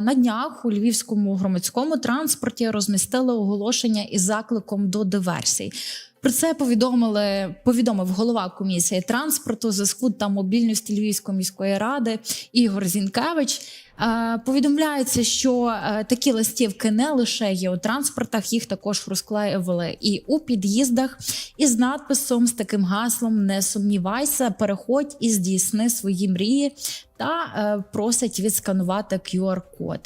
На днях у львівському громадському транспорті розмістили оголошення із закликом до диверсій. Про це повідомили повідомив голова комісії транспорту, зв'язку та мобільності Львівської міської ради Ігор Зінкевич. Е, Повідомляється, що е, такі листівки не лише є у транспортах, їх також розклеювали і у під'їздах із надписом з таким гаслом Не сумнівайся, переходь і здійсни свої мрії. Та е, просять відсканувати QR-код.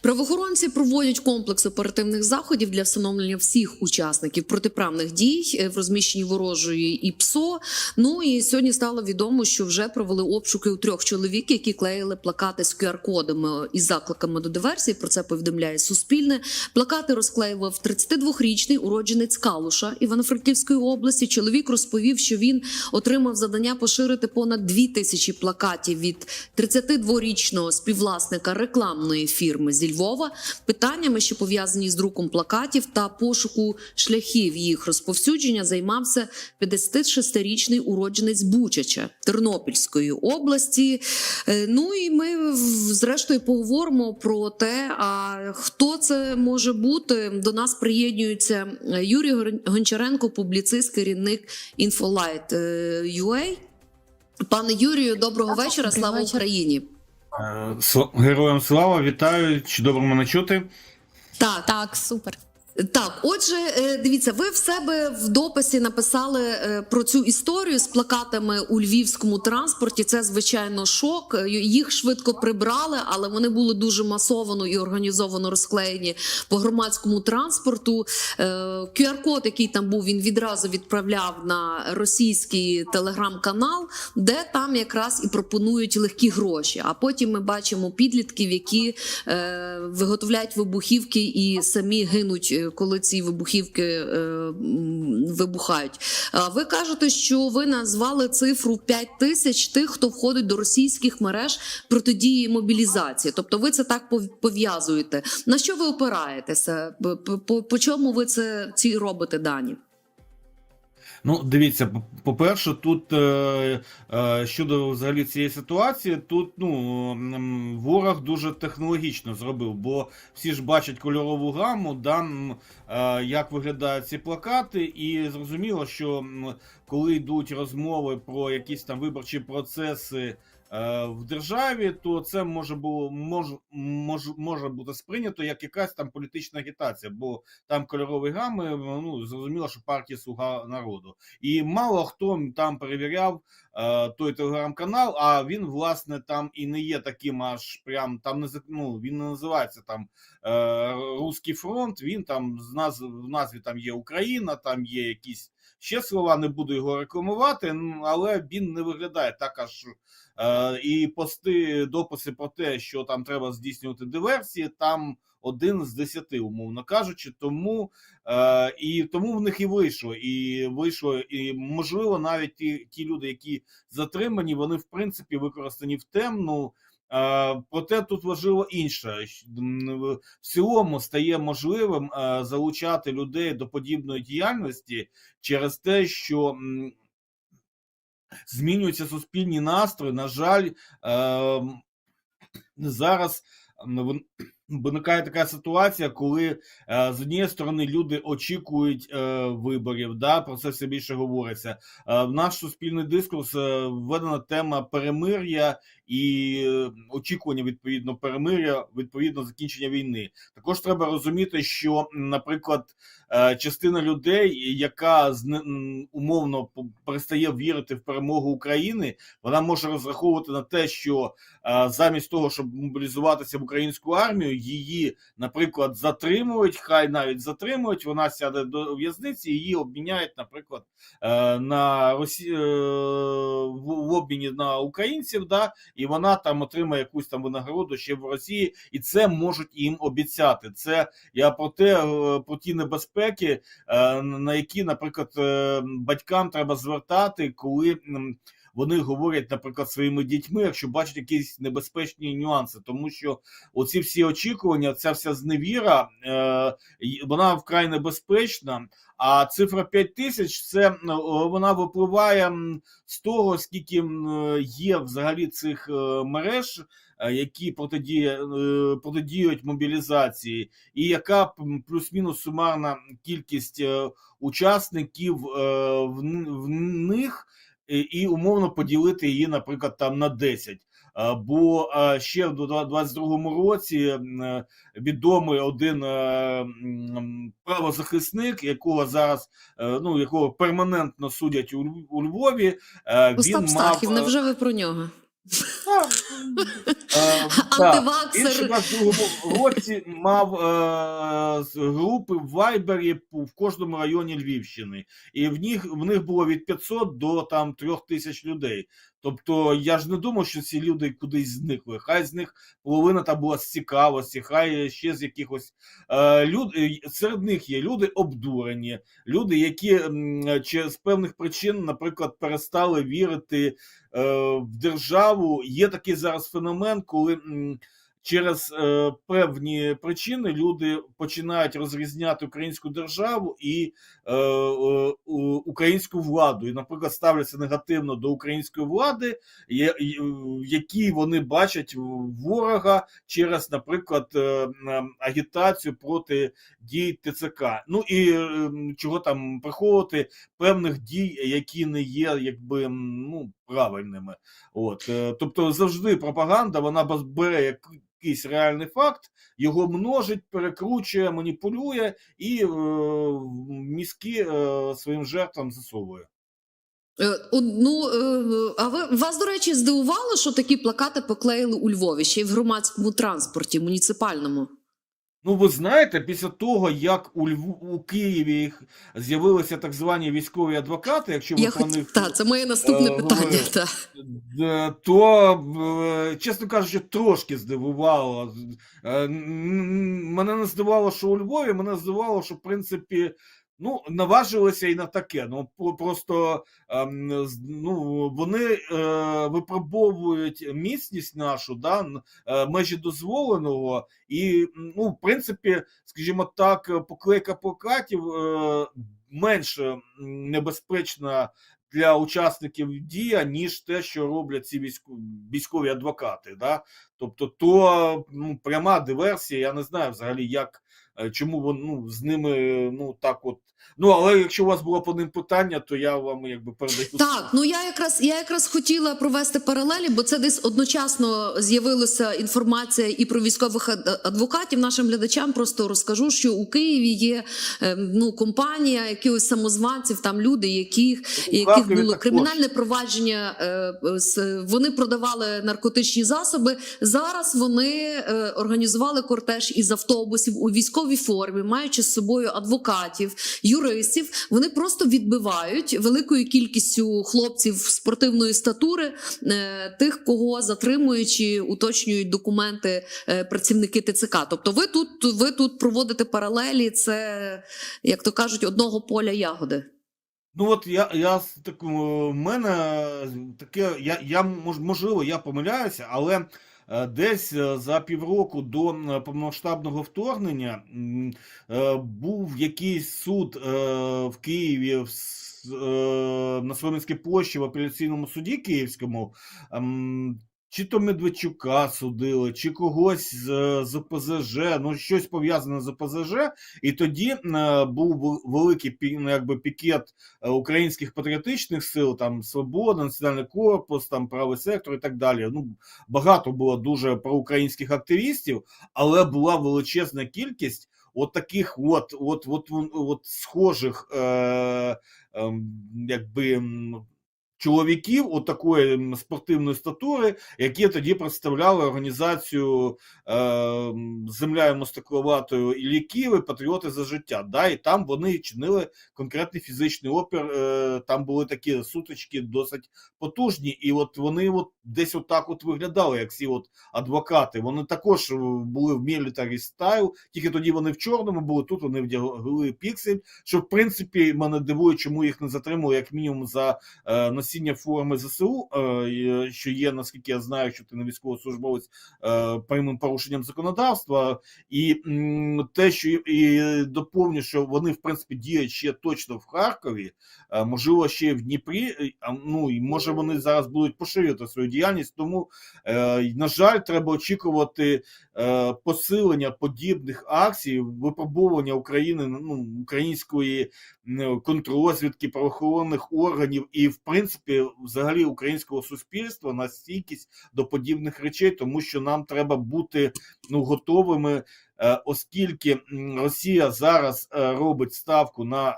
Правоохоронці проводять комплекс оперативних заходів для встановлення всіх учасників протиправних дій е, в розміщенні ворожої і ПСО. Ну і сьогодні стало відомо, що вже провели обшуки у трьох чоловік, які клеїли плакати з QR-кодами із закликами до диверсії. Про це повідомляє Суспільне. Плакати розклеював 32-річний уродженець Калуша Івано-Франківської області. Чоловік розповів, що він отримав завдання поширити понад дві тисячі плакатів від 32-річного співвласника рекламної фірми зі Львова питаннями, що пов'язані з друком плакатів та пошуку шляхів їх розповсюдження, займався 56-річний уродженець Бучача Тернопільської області. Е, Ну і ми зрештою поговоримо про те, а хто це може бути. До нас приєднюється е, Юрій Гон- Гончаренко, публіцист, керівник Infolight е, UA. Пане Юрію, доброго вечора. Слава. Україні. Е, Героям слава, вітаю, Добре мене чути. Так, Так, супер. Так, отже, е, дивіться, ви в себе в дописі написали е, про цю історію з плакатами у львівському транспорті. Це звичайно шок. Е, Їх швидко прибрали, але вони були дуже масовано і організовано розклеєні по громадському транспорту. Е, QR-код, який там був, він відразу відправляв на російський телеграм-канал, де там якраз і пропонують легкі гроші. А потім ми бачимо підлітків, які е, виготовляють вибухівки і самі гинуть, е, коли ці вибухівки е, вибухають. Ви кажете, що ви назвали цифру 5 тисяч тих, хто входить до російських мереж протидії мобілізації. Тобто, ви це так пов'язуєте. На що ви опираєтеся? По чому ви це ці робите дані? Ну, дивіться, по- по-перше, тут е, е, щодо взагалі цієї ситуації, тут ну ворог дуже технологічно зробив, бо всі ж бачать кольорову гаму, да, е, як виглядають ці плакати, і зрозуміло, що коли йдуть розмови про якісь там виборчі процеси. Е, В державі, то це може було мож, мож, може бути сприйнято як якась там політична агітація, бо там кольорові гами, ну зрозуміло, що партія Слуга народу. І мало хто там перевіряв е, той телеграм-канал, а він, власне, там і не є таким, аж прям там не ну, він не називається там е, Руський фронт. Він там з назв, в назві там є Україна, там є якісь ще слова, не буду його рекламувати, але він не виглядає так аж. Е, і пости, дописи про те, що там треба здійснювати диверсії, там один з десяти, умовно кажучи. Тому Е, і тому в них і вийшло. І вийшло, і можливо, навіть ті, ті люди, які затримані, вони в принципі використані в темну. Е, проте тут важливо інше. В цілому стає можливим е, залучати людей до подібної діяльності через те, що змінюються суспільні настрої. На жаль, е, зараз виникає така ситуація, коли е, з однієї сторони люди очікують е, виборів, да, про це все більше говориться. Е, в наш суспільний дискурс введена тема перемир'я і очікування відповідно перемир'я, відповідно закінчення війни. Також треба розуміти, що, наприклад, частина людей, яка умовно перестає вірити в перемогу України, вона може розраховувати на те, що замість того, щоб мобілізуватися в українську армію, її, наприклад, затримують, хай навіть затримують. Вона сяде до в'язниці, її обміняють, наприклад, е, на Росі... е, в обміні на українців, да, і вона там отримає якусь там винагороду ще в Росії, і це можуть їм обіцяти. Це я про те, е, про ті небезпеки, на які, наприклад, батькам треба звертати, коли. Вони говорять, наприклад, своїми дітьми, якщо бачать якісь небезпечні нюанси, тому що оці всі очікування, ця вся зневіра, е, вона вкрай небезпечна. А цифра 5 тисяч це вона випливає з того, скільки є взагалі цих е, мереж е, які протидіє, е, протидіють мобілізації, і яка плюс-мінус сумарна кількість е, учасників е, в них, і, умовно поділити її, наприклад, там на 10. Е, Бо е, ще в 22-му році е, відомий один правозахисник, якого зараз ну якого перманентно судять у Львові. Він Остап Стахів, мав, е, невже ви про нього? Е, та, він Антиваксер. в 22-му році мав е, групи в Вайбері в кожному районі Львівщини, і в них в них було від 500 до там 3 тисяч людей. Тобто я ж не думав, що ці люди кудись зникли. Хай з них половина там була з цікавості, хай ще з якихось е, люд, е, серед них є люди обдурені, люди, які м, через певних причин, наприклад, перестали вірити е, в державу. Є такий зараз феномен, коли м, через е, певні причини люди починають розрізняти українську державу і е, е, українську владу, і, наприклад, ставляться негативно до української влади, в якій вони бачать ворога через, наприклад, е, агітацію проти дій ТЦК. Ну і е, чого там приховувати певних дій, які не є якби ну правильними. От е, тобто завжди пропаганда вона бере якийсь реальний факт, його множить, перекручує, маніпулює і е, мізки е, своїм жертвам засовує. Е, Ну, е, а ви вас, до речі, здивувало, що такі плакати поклеїли у Львові, ще й в громадському транспорті, муніципальному. Ну, ви знаєте, після того, як у Льву у Києві з'явилися так звані військові адвокати, якщо ви Я про них Та, це моє наступне е, питання. Е Та. То, е, чесно кажучи, трошки здивувало. Е, Мене не здивувало, що у Львові, мене здивувало, що в принципі. Ну, наважилися і на таке. Ну просто ем, ну, вони е, випробовують міцність нашу, да, е, межі дозволеного, і ну, в принципі, скажімо так, поклейка плакатів е, менш небезпечна для учасників дія, ніж те, що роблять ці військові, адвокати. Да? Тобто, то ну, пряма диверсія. Я не знаю взагалі, як чому вон, ну, з ними ну так от. Ну але якщо у вас було по ним питання, то я вам якби передаю. Так, ну я якраз я якраз хотіла провести паралелі, бо це десь одночасно з'явилася інформація і про військових ад- адвокатів. Нашим глядачам просто розкажу, що у Києві є е, ну компанія якихось самозванців, там люди, яких У яких Харкові було кримінальне провадження. е, Вони продавали наркотичні засоби. Зараз вони е, організували кортеж із автобусів у військовій формі, маючи з собою адвокатів, юристів. Вони просто відбивають великою кількістю хлопців спортивної статури е, тих, кого затримують чи уточнюють документи е, працівники ТЦК. Тобто, ви тут ви тут проводите паралелі. Це як то кажуть, одного поля ягоди. Ну от я, я такому в мене таке, я, я можливо, я помиляюся, але десь е, за півроку до повномасштабного вторгнення е, був якийсь суд е, в Києві в е, на Солом'янській площі в апеляційному суді Київському. Чи то Медведчука судили, чи когось з, з ОПЗЖ, ну щось пов'язане з ОПЗЖ, і тоді е, був великий ну, якби пікет е, українських патріотичних сил, там Свобода, Національний корпус, там правий сектор і так далі. Ну багато було дуже проукраїнських активістів, але була величезна кількість от таких от, от, от, от схожих, е, е, якби. Чоловіків от такої спортивної статури, які тоді представляли організацію е, земля йому стекловатою і Києва, патріоти за життя. Да, і там вони чинили конкретний фізичний опір. Е, там були такі сутички досить потужні, і от вони от десь отак от виглядали, як ці от адвокати. Вони також е, були в мілітарі стайл, тільки тоді вони в чорному були. Тут вони вдягли піксель. Що в принципі мене дивує, чому їх не затримали як мінімум за е, носіння форми ЗСУ, е, що є, наскільки я знаю, що ти не військовослужбовець е, прямим порушенням законодавства, і те, що і- доповню, що вони в принципі діють ще точно в Харкові, е, можливо, ще в Дніпрі. е, Ну і може вони зараз будуть поширювати свою діяльність. Тому, е, на жаль, треба очікувати е, посилення подібних акцій, випробування України ну, української контррозвідки правоохоронних органів і, в принципі, взагалі українського суспільства на стійкість до подібних речей, тому що нам треба бути ну готовими. е, Оскільки Росія зараз е, робить ставку на е,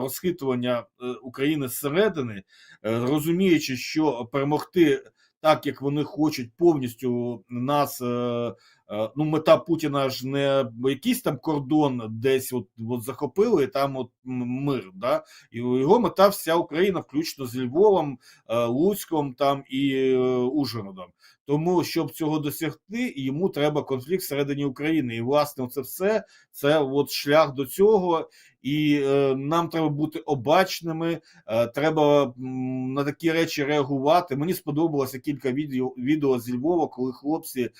розхитування України зсередини, розуміючи, що перемогти так, як вони хочуть повністю нас. Ну, мета Путіна ж не якийсь там кордон десь от, от захопили, і там от мир. Да? І його мета вся Україна, включно з Львовом, е, Луцьком там і е, Ужгородом. Тому, щоб цього досягти, йому треба конфлікт всередині України. І власне, це все це от шлях до цього. І е, нам треба бути обачними. Е, треба на такі речі реагувати. Мені сподобалося кілька відео, відео зі Львова, коли хлопці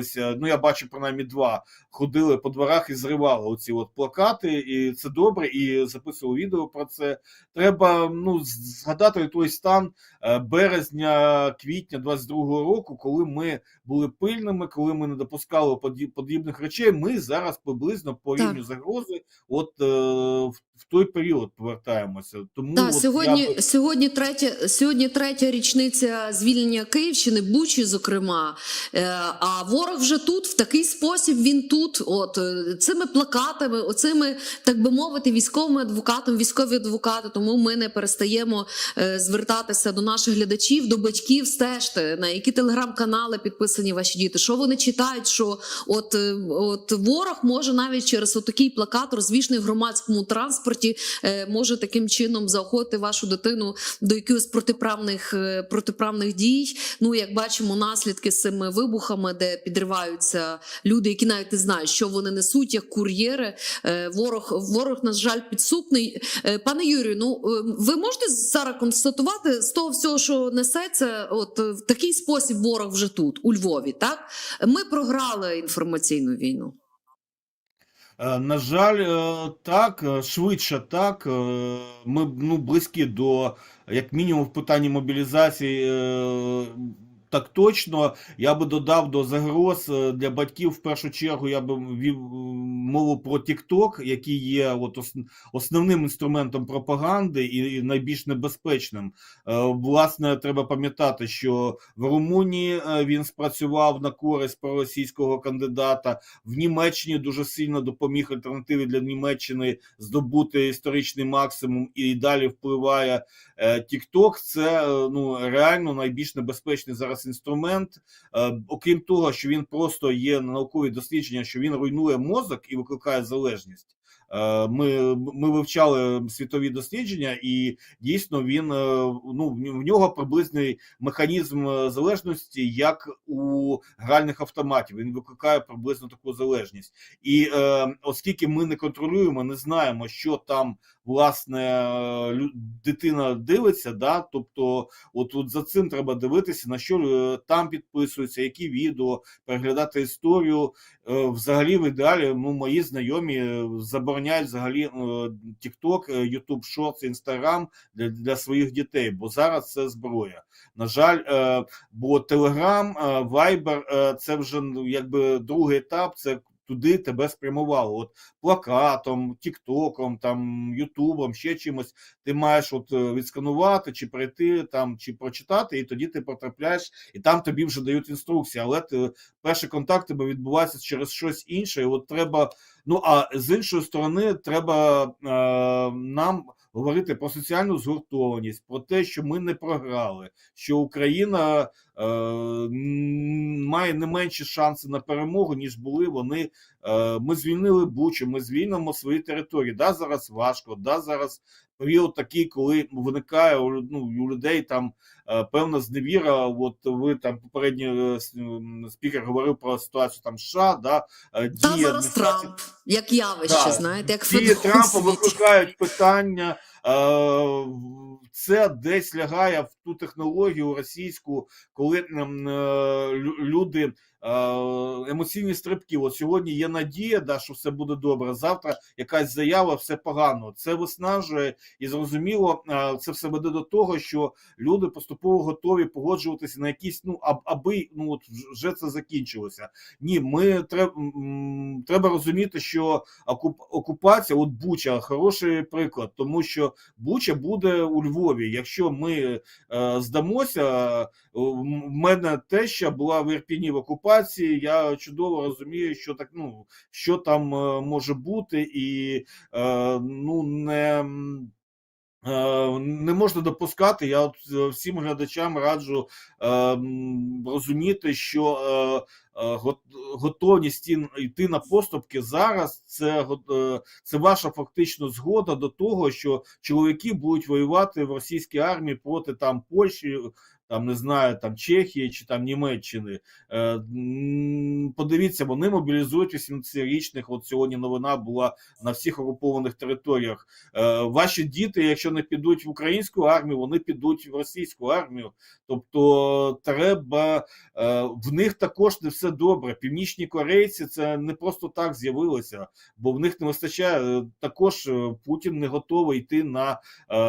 організовувалися. Ну я бачу принаймні два. Ходили по дворах і зривали оці от плакати, і це добре. І записував відео про це. Треба ну згадати той стан е, березня, квітня 22-го року, коли ми були пильними, коли ми не допускали подібних речей. Ми зараз приблизно по Так. рівню загрози, от е, в, в той період повертаємося. Тому Так, от сьогодні, я сьогодні, третя, сьогодні третя річниця звільнення Київщини, Бучі, зокрема. Е, а ворог вже тут, в такий спосіб він тут. От е, цими плакатами, оцими, так би мовити, військовими адвокатами, військові адвокати. Тому ми не перестаємо е, звертатися до наших глядачів, до батьків, стежте, на які телеграм-канали підписані ваші діти, що вони читають, що от, е, от ворог може навіть через отакий плакат, розвішений в громадському транспорті, може таким чином заохотити вашу дитину до якихось протиправних, протиправних дій. Ну, як бачимо, наслідки з цими вибухами, де підриваються люди, які навіть не знають, що вони несуть, як кур'єри. Е, Ворог, ворог, на жаль, підсупний. Е, Пане Юрію, ну е, ви можете зараз констатувати з того всього, що несеться, от в такий спосіб ворог вже тут, у Львові, так? Ми програли інформаційну війну. На жаль, так, швидше так. Ми ну, близькі до, як мінімум, в питанні мобілізації. Так точно, я би додав до загроз е, для батьків в першу чергу. Я би вів е, мову про TikTok, який є от основним інструментом пропаганди і найбільш небезпечним. Е, Власне, треба пам'ятати, що в Румунії він спрацював на користь проросійського кандидата. В Німеччині дуже сильно допоміг альтернативі для Німеччини здобути історичний максимум і далі впливає. TikTok – це ну реально найбільш небезпечний зараз інструмент. Е, Окрім того, що він просто є наукові дослідження, що він руйнує мозок і викликає залежність. Е, Ми, ми вивчали світові дослідження, і дійсно він е, ну в нього приблизний механізм е, залежності, як у гральних автоматів. Він викликає приблизно таку залежність. І е, оскільки ми не контролюємо, не знаємо, що там власне дитина дивиться, да, тобто, от, от за цим треба дивитися, на що там підписуються, які відео, переглядати історію. Е, Взагалі, в ідеалі, ну, мої знайомі е, забороняють взагалі е, TikTok, е, YouTube Shorts, Instagram для, для своїх дітей, бо зараз це зброя. На жаль, е, бо Telegram, Viber це вже ну, якби другий етап. Це туди тебе спрямувало. От плакатом, Тіктоком, там Ютубом, ще чимось. Ти маєш от е, відсканувати, чи прийти там, чи прочитати, і тоді ти потрапляєш, і там тобі вже дають інструкції. Але ти перший контакт тебе відбувається через щось інше. І от треба. Ну а з іншої сторони, треба е, нам говорити про соціальну згуртованість, про те, що ми не програли, що Україна е, має не менші шанси на перемогу, ніж були вони. Е, ми звільнили Бучу, ми звільнимо свої території. Да, зараз важко, да, зараз період такий, коли виникає ну, у людей там певна зневіра. От ви там попередній е, спікер говорив про ситуацію там США, да, е, Та зараз Трамп, як явище, Да. знаєте, як Дії Трампа викликають питання. е, Це десь лягає в ту технологію російську, коли е, люди е, емоційні стрибки. От сьогодні є надія, да, що все буде добре. Завтра якась заява, все погано. Це виснажує і зрозуміло, е, це все веде до того, що люди поступово готові погоджуватися на якісь, ну аби ну от вже це закінчилося. Ні, ми треба, треба розуміти, що окуп- окупація, от Буча, хороший приклад, тому що Буча буде у Львові. Якщо ми е, здамося, у мене теща була в Ірпіні в окупації. Я чудово розумію, що так ну що там е, може бути, і е, ну не. Е, Не можна допускати. Я от е, всім глядачам раджу е, розуміти, що е, готовність йти на поступки зараз. Це це ваша фактично згода до того, що чоловіки будуть воювати в російській армії проти там Польщі, там не знаю, там Чехії чи там Німеччини. Е, Подивіться, вони мобілізують 18-річних. От сьогодні новина була на всіх окупованих територіях. Е, Ваші діти, якщо не підуть в українську армію, вони підуть в російську армію. Тобто, треба е, в них також не все добре. Північні корейці це не просто так з'явилося, бо в них не вистачає. Також Путін не готовий йти на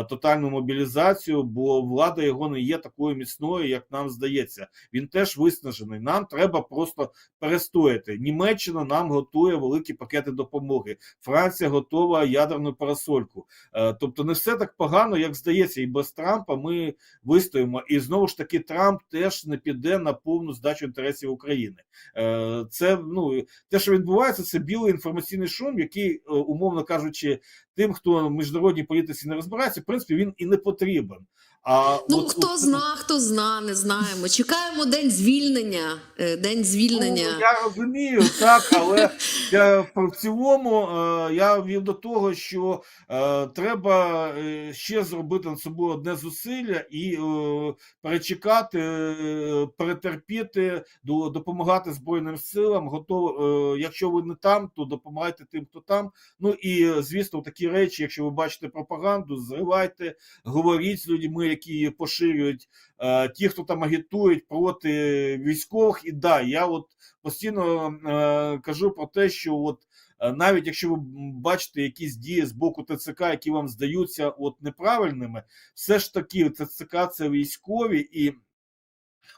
тотальну мобілізацію, бо влада його не є такою міцною, як нам здається. Він теж виснажений. Нам треба просто перестояти. Німеччина нам готує великі пакети допомоги. Франція готова ядерну парасольку. Е, Тобто, не все так погано, як здається, і без Трампа ми вистоїмо. І знову ж таки, Трамп теж не піде на повну здачу інтересів України. Е, Це ну те, що відбувається, це білий інформаційний шум, який, е, умовно кажучи, тим, хто в міжнародній політиці не розбирається, в принципі, він і не потрібен. А Ну от- хто от- зна, хто зна, не знаємо. Чекаємо день звільнення. е, День звільнення. Ну, я розумію, так, але я в цілому е, я вів до того, що е, треба е, ще зробити над собою одне зусилля і е, перечекати, е, перетерпіти, до- допомагати Збройним силам. Готово, е, якщо ви не там, то допомагайте тим, хто там. Ну і звісно, такі речі, якщо ви бачите пропаганду, зривайте, говоріть з людьми, які поширюють е, ті, хто там агітують проти військових. І да, я от постійно е, кажу про те, що от е, навіть якщо ви бачите якісь дії з боку ТЦК, які вам здаються от неправильними, все ж таки ТЦК це військові і.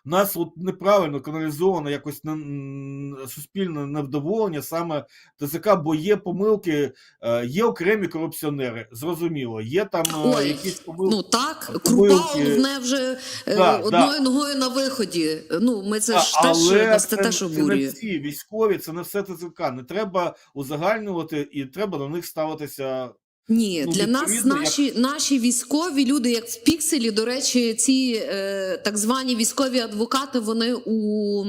У нас от неправильно каналізовано якось на суспільне невдоволення саме ТЦК, бо є помилки, е, є окремі корупціонери, зрозуміло, є там е, Ой, якісь помилки. Ну так, Помилки. крупа головне вже е, Да, одною ногою на виході. Ну, ми це ж теж нас це це, теж це не всі військові, це не все ТЦК. Не треба узагальнювати і треба до них ставитися. Ні, Ну, для нас наші як- наші, військові люди, як в пікселі, до речі, ці е, так звані військові адвокати, вони у.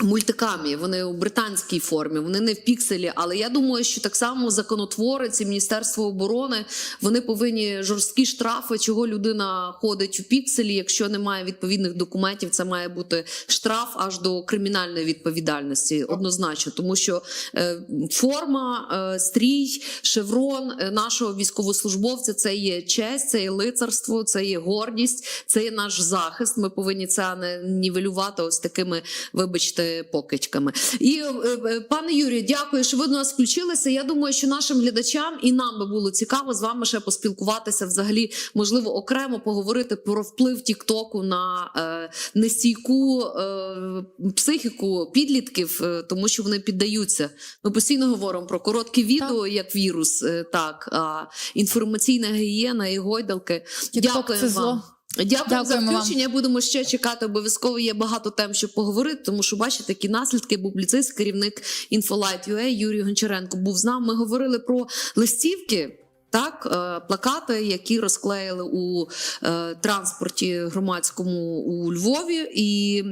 Мультикамі, вони у британській формі, вони не в пікселі. Але я думаю, що так само законотворець і Міністерство оборони вони повинні жорсткі штрафи, чого людина ходить у пікселі. Якщо немає відповідних документів, це має бути штраф аж до кримінальної відповідальності. Однозначно, тому що е, форма, е, стрій, шеврон е, нашого військовослужбовця це є честь, це є лицарство, це є гордість, це є наш захист. Ми повинні це не нівелювати ось такими, вибачте, покидьками. І е, е, пане Юрію, дякую, що ви до нас включилися. Я думаю, що нашим глядачам і нам би було цікаво з вами ще поспілкуватися, взагалі, можливо, окремо поговорити про вплив Тіктоку на е, нестійку психіку підлітків, тому що вони піддаються. Ми постійно говоримо про короткі відео як вірус, так а інформаційна гігієна і гойдалки. Дякую вам. Дякую за Дякуємо вам. включення. Будемо ще чекати. Обов'язково є багато тем, щоб поговорити. Тому що бачите, які наслідки публіцист, керівник Infolight.ua Юрій Гончаренко був з нами. Ми говорили про листівки. Так, е, плакати, які розклеїли у е, транспорті громадському у Львові, і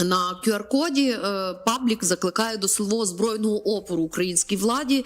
на QR-коді е, паблік закликає до силового збройного опору українській владі.